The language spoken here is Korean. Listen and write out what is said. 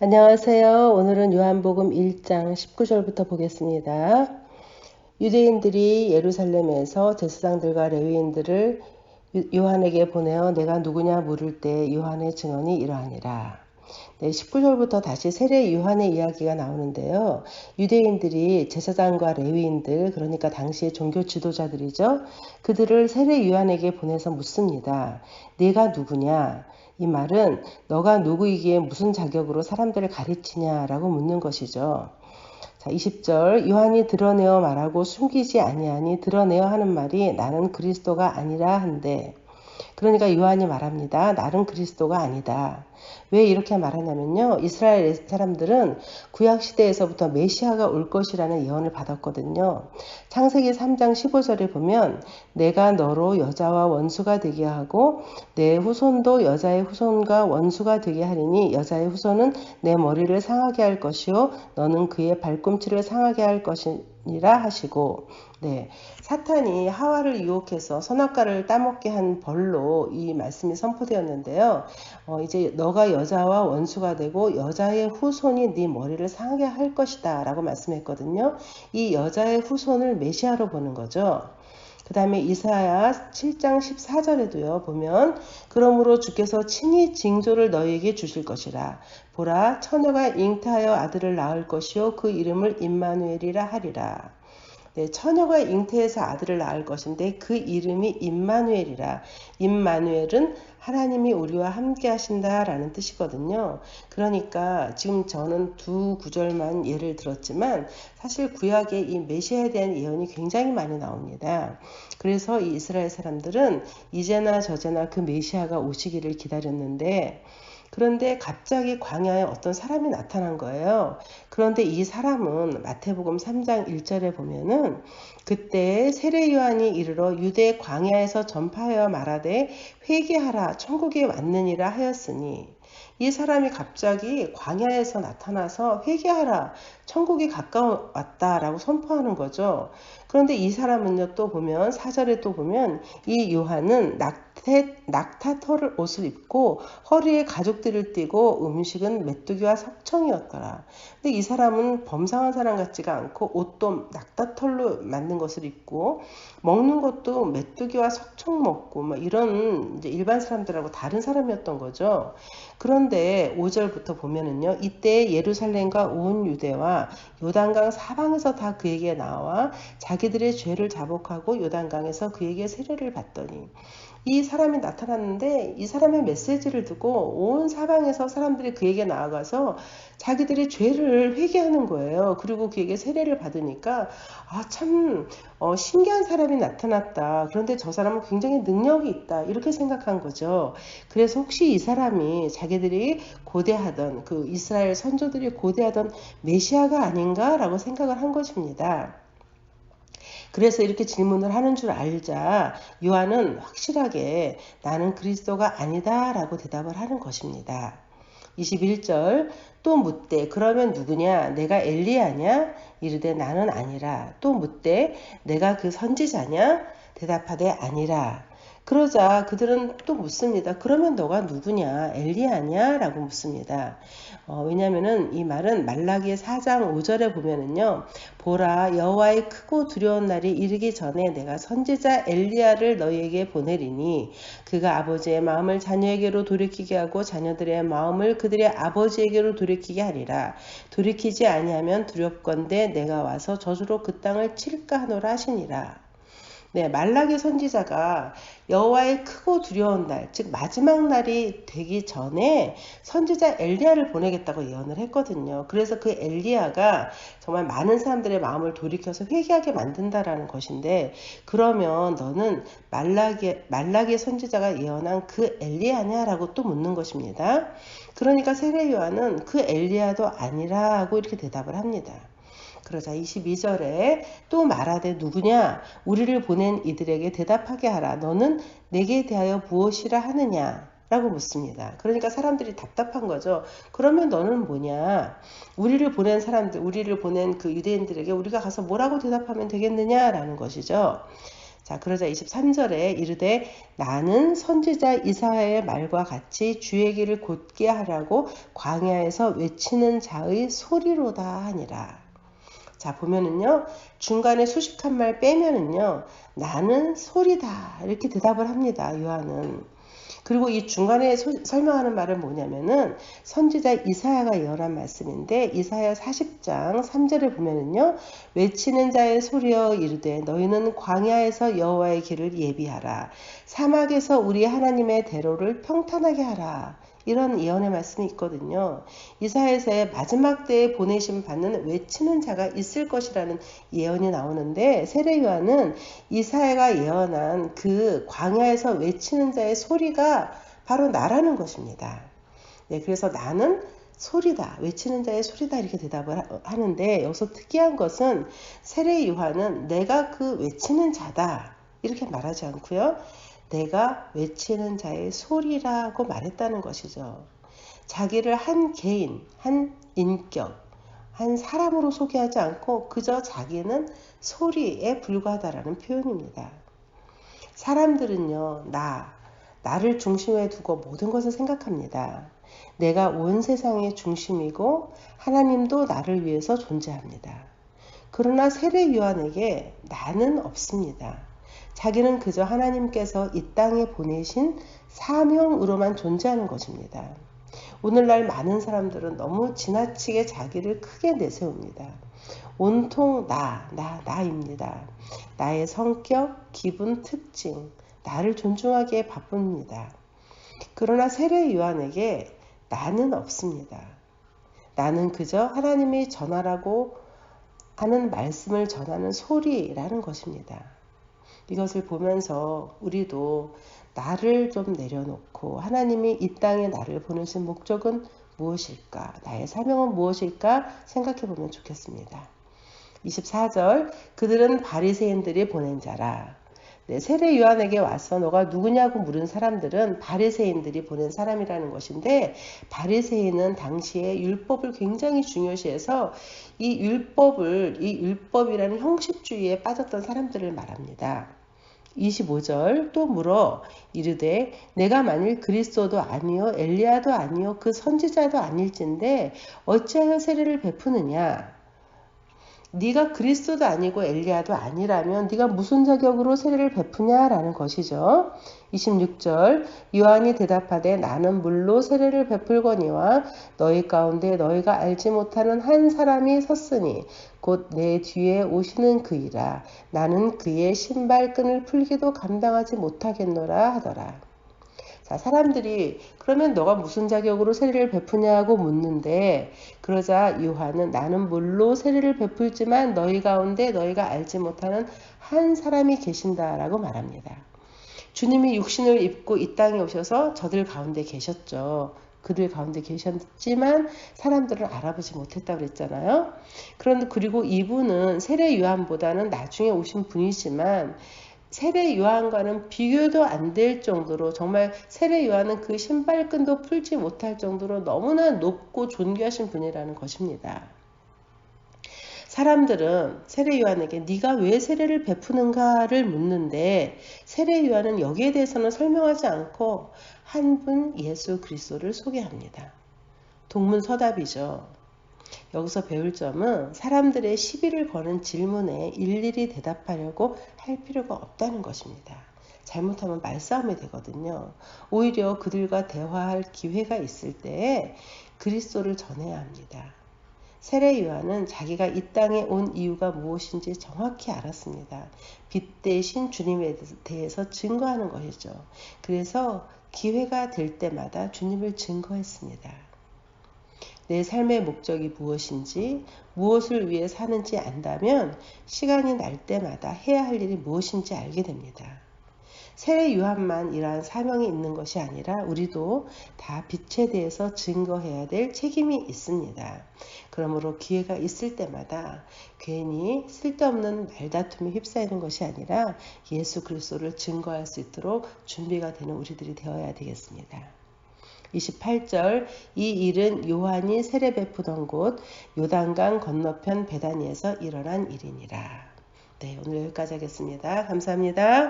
안녕하세요. 오늘은 요한복음 1장 19절부터 보겠습니다. 유대인들이 예루살렘에서 제사장들과 레위인들을 요한에게 보내어 내가 누구냐 물을 때 요한의 증언이 이러하니라. 네, 19절부터 다시 세례 요한의 이야기가 나오는데요. 유대인들이 제사장과 레위인들, 그러니까 당시의 종교 지도자들이죠. 그들을 세례 요한에게 보내서 묻습니다. 내가 누구냐? 이 말은 너가 누구이기에 무슨 자격으로 사람들을 가르치냐라고 묻는 것이죠. 자, 20절 요한이 드러내어 말하고 숨기지 아니하니 드러내어 하는 말이 나는 그리스도가 아니라 한데 그러니까 요한이 말합니다. 나는 그리스도가 아니다. 왜 이렇게 말하냐면요. 이스라엘 사람들은 구약 시대에서부터 메시아가 올 것이라는 예언을 받았거든요. 창세기 3장 15절에 보면 내가 너로 여자와 원수가 되게 하고 내 후손도 여자의 후손과 원수가 되게 하리니 여자의 후손은 내 머리를 상하게 할 것이요 너는 그의 발꿈치를 상하게 할 것이니라 하시고 네. 사탄이 하와를 유혹해서 선악과를 따먹게 한 벌로 이 말씀이 선포되었는데요. 어, 이제 너가 여자와 원수가 되고 여자의 후손이 네 머리를 상하게 할 것이다 라고 말씀했거든요. 이 여자의 후손을 메시아로 보는 거죠. 그 다음에 이사야 7장 14절에도요 보면 그러므로 주께서 친히 징조를 너희에게 주실 것이라 보라 처녀가 잉태하여 아들을 낳을 것이요 그 이름을 임마누엘이라 하리라 네, 처녀가 잉태해서 아들을 낳을 것인데 그 이름이 임마누엘이라. 임마누엘은 하나님이 우리와 함께 하신다라는 뜻이거든요. 그러니까 지금 저는 두 구절만 예를 들었지만 사실 구약에 이 메시아에 대한 예언이 굉장히 많이 나옵니다. 그래서 이 이스라엘 사람들은 이제나 저제나 그 메시아가 오시기를 기다렸는데 그런데 갑자기 광야에 어떤 사람이 나타난 거예요. 그런데 이 사람은 마태복음 3장 1절에 보면은 그때 세례 요한이 이르러 유대 광야에서 전파하여 말하되 회개하라 천국에 왔느니라 하였으니 이 사람이 갑자기 광야에서 나타나서 회개하라 천국이 가까웠다라고 선포하는 거죠. 그런데 이 사람은요 또 보면 사절에 또 보면 이 요한은 낙 태, 낙타털 옷을 입고 허리에 가죽들을 띠고 음식은 메뚜기와 석청이었더라. 근데 이 사람은 범상한 사람 같지가 않고 옷도 낙타 털로 만든 것을 입고 먹는 것도 메뚜기와 석청 먹고 막 이런 이제 일반 사람들하고 다른 사람이었던 거죠. 그런데 5절부터 보면은요. 이때 예루살렘과 온 유대와 요단강 사방에서 다 그에게 나와 자기들의 죄를 자복하고 요단강에서 그에게 세례를 받더니 이 사람이 나타났는데 이 사람의 메시지를 듣고 온 사방에서 사람들이 그에게 나아가서 자기들의 죄를 회개하는 거예요. 그리고 그에게 세례를 받으니까 아참 어, 신기한 사람이 나타났다. 그런데 저 사람은 굉장히 능력이 있다. 이렇게 생각한 거죠. 그래서 혹시 이 사람이 자기들이 고대하던 그 이스라엘 선조들이 고대하던 메시아가 아닌가라고 생각을 한 것입니다. 그래서 이렇게 질문을 하는 줄 알자. 요한은 확실하게 나는 그리스도가 아니다 라고 대답을 하는 것입니다. 21절 또 묻되 그러면 누구냐? 내가 엘리야냐? 이르되 나는 아니라. 또 묻되 내가 그 선지자냐? 대답하되 아니라 그러자 그들은 또 묻습니다. 그러면 너가 누구냐? 엘리야냐? 라고 묻습니다. 어, 왜냐면은 이 말은 말라기의 4장 5절에 보면은요. 보라 여호와의 크고 두려운 날이 이르기 전에 내가 선지자 엘리야를 너희에게 보내리니 그가 아버지의 마음을 자녀에게로 돌이키게 하고 자녀들의 마음을 그들의 아버지에게로 돌이키게 하리라. 돌이키지 아니하면 두렵건대 내가 와서 저주로 그 땅을 칠까 하노라 하시니라. 네, 말라기 선지자가 여호와의 크고 두려운 날, 즉 마지막 날이 되기 전에 선지자 엘리야를 보내겠다고 예언을 했거든요. 그래서 그 엘리야가 정말 많은 사람들의 마음을 돌이켜서 회개하게 만든다라는 것인데 그러면 너는 말라기 말라기 선지자가 예언한 그 엘리야냐라고 또 묻는 것입니다. 그러니까 세례 요한은 그 엘리야도 아니라고 이렇게 대답을 합니다. 그러자 22절에 또 말하되 누구냐 우리를 보낸 이들에게 대답하게 하라 너는 내게 대하여 무엇이라 하느냐 라고 묻습니다. 그러니까 사람들이 답답한 거죠. 그러면 너는 뭐냐? 우리를 보낸 사람들, 우리를 보낸 그 유대인들에게 우리가 가서 뭐라고 대답하면 되겠느냐라는 것이죠. 자, 그러자 23절에 이르되 나는 선지자 이사야의 말과 같이 주의 길을 곧게 하라고 광야에서 외치는 자의 소리로다 하니라. 자, 보면은요, 중간에 수식 한 말 빼면은요, 나는 소리다. 이렇게 대답을 합니다, 요한은. 그리고 이 중간에 소, 설명하는 말은 뭐냐면은 선지자 이사야가 예언한 말씀인데 이사야 40장 3절에 보면은요 외치는 자의 소리여 이르되 너희는 광야에서 여호와의 길을 예비하라 사막에서 우리 하나님의 대로를 평탄하게 하라 이런 예언의 말씀이 있거든요. 이사야서의 마지막 때에 보내심 받는 외치는 자가 있을 것이라는 예언이 나오는데 세례 요한은 이사야가 예언한 그 광야에서 외치는 자의 소리가 바로 나라는 것입니다. 네, 그래서 나는 소리다, 외치는 자의 소리다 이렇게 대답을 하는데 여기서 특이한 것은 세례 요한은 내가 그 외치는 자다 이렇게 말하지 않고요. 내가 외치는 자의 소리라고 말했다는 것이죠. 자기를 한 개인, 한 인격, 한 사람으로 소개하지 않고 그저 자기는 소리에 불과하다라는 표현입니다. 사람들은요, 나, 나를 중심에 두고 모든 것을 생각합니다. 내가 온 세상의 중심이고 하나님도 나를 위해서 존재합니다. 그러나 세례 요한에게 나는 없습니다. 자기는 그저 하나님께서 이 땅에 보내신 사명으로만 존재하는 것입니다. 오늘날 많은 사람들은 너무 지나치게 자기를 크게 내세웁니다. 온통 나, 나, 나입니다. 나의 성격, 기분, 특징, 나를 존중하기에 바쁩니다. 그러나 세례 요한에게 나는 없습니다. 나는 그저 하나님이 전하라고 하는 말씀을 전하는 소리라는 것입니다. 이것을 보면서 우리도 나를 좀 내려놓고 하나님이 이 땅에 나를 보내신 목적은 무엇일까? 나의 사명은 무엇일까? 생각해 보면 좋겠습니다. 24절 그들은 바리새인들이 보낸 자라. 네, 세례 요한에게 와서 너가 누구냐고 물은 사람들은 바리새인들이 보낸 사람이라는 것인데 바리새인은 당시에 율법을 굉장히 중요시해서 이 율법을 이 율법이라는 형식주의에 빠졌던 사람들을 말합니다. 25절 또 물어 이르되 내가 만일 그리스도도 아니요 엘리야도 아니요 그 선지자도 아닐진데 어찌하여 세례를 베푸느냐 네가 그리스도도 아니고 엘리야도 아니라면 네가 무슨 자격으로 세례를 베푸냐라는 것이죠. 26절 요한이 대답하되 나는 물로 세례를 베풀거니와 너희 가운데 너희가 알지 못하는 한 사람이 섰으니 곧 내 뒤에 오시는 그이라 나는 그의 신발끈을 풀기도 감당하지 못하겠노라 하더라. 자, 사람들이 그러면 너가 무슨 자격으로 세례를 베푸냐고 묻는데 그러자 요한은 나는 물로 세례를 베풀지만 너희 가운데 너희가 알지 못하는 한 사람이 계신다라고 말합니다. 주님이 육신을 입고 이 땅에 오셔서 저들 가운데 계셨죠. 그들 가운데 계셨지만 사람들은 알아보지 못했다고 그랬잖아요. 그런데 그리고 이분은 세례 요한보다는 나중에 오신 분이지만 세례 요한과는 비교도 안 될 정도로 정말 세례 요한은 그 신발끈도 풀지 못할 정도로 너무나 높고 존귀하신 분이라는 것입니다. 사람들은 세례 요한에게 네가 왜 세례를 베푸는가를 묻는데 세례 요한은 여기에 대해서는 설명하지 않고 한 분 예수 그리스도를 소개합니다. 동문서답이죠. 여기서 배울 점은 사람들의 시비를 거는 질문에 일일이 대답하려고 할 필요가 없다는 것입니다. 잘못하면 말싸움이 되거든요. 오히려 그들과 대화할 기회가 있을 때에 그리스도를 전해야 합니다. 세례 요한은 자기가 이 땅에 온 이유가 무엇인지 정확히 알았습니다. 빛 대신 주님에 대해서 증거하는 것이죠. 그래서 기회가 될 때마다 주님을 증거했습니다. 내 삶의 목적이 무엇인지, 무엇을 위해 사는지 안다면 시간이 날 때마다 해야 할 일이 무엇인지 알게 됩니다. 세례 요한만 이러한 사명이 있는 것이 아니라 우리도 다 빛에 대해서 증거해야 될 책임이 있습니다. 그러므로 기회가 있을 때마다 괜히 쓸데없는 말다툼에 휩싸이는 것이 아니라 예수 그리스도를 증거할 수 있도록 준비가 되는 우리들이 되어야 되겠습니다. 28절 이 일은 요한이 세례 베푸던 곳 요단강 건너편 베다니에서 일어난 일이니라. 네, 오늘 여기까지 하겠습니다. 감사합니다.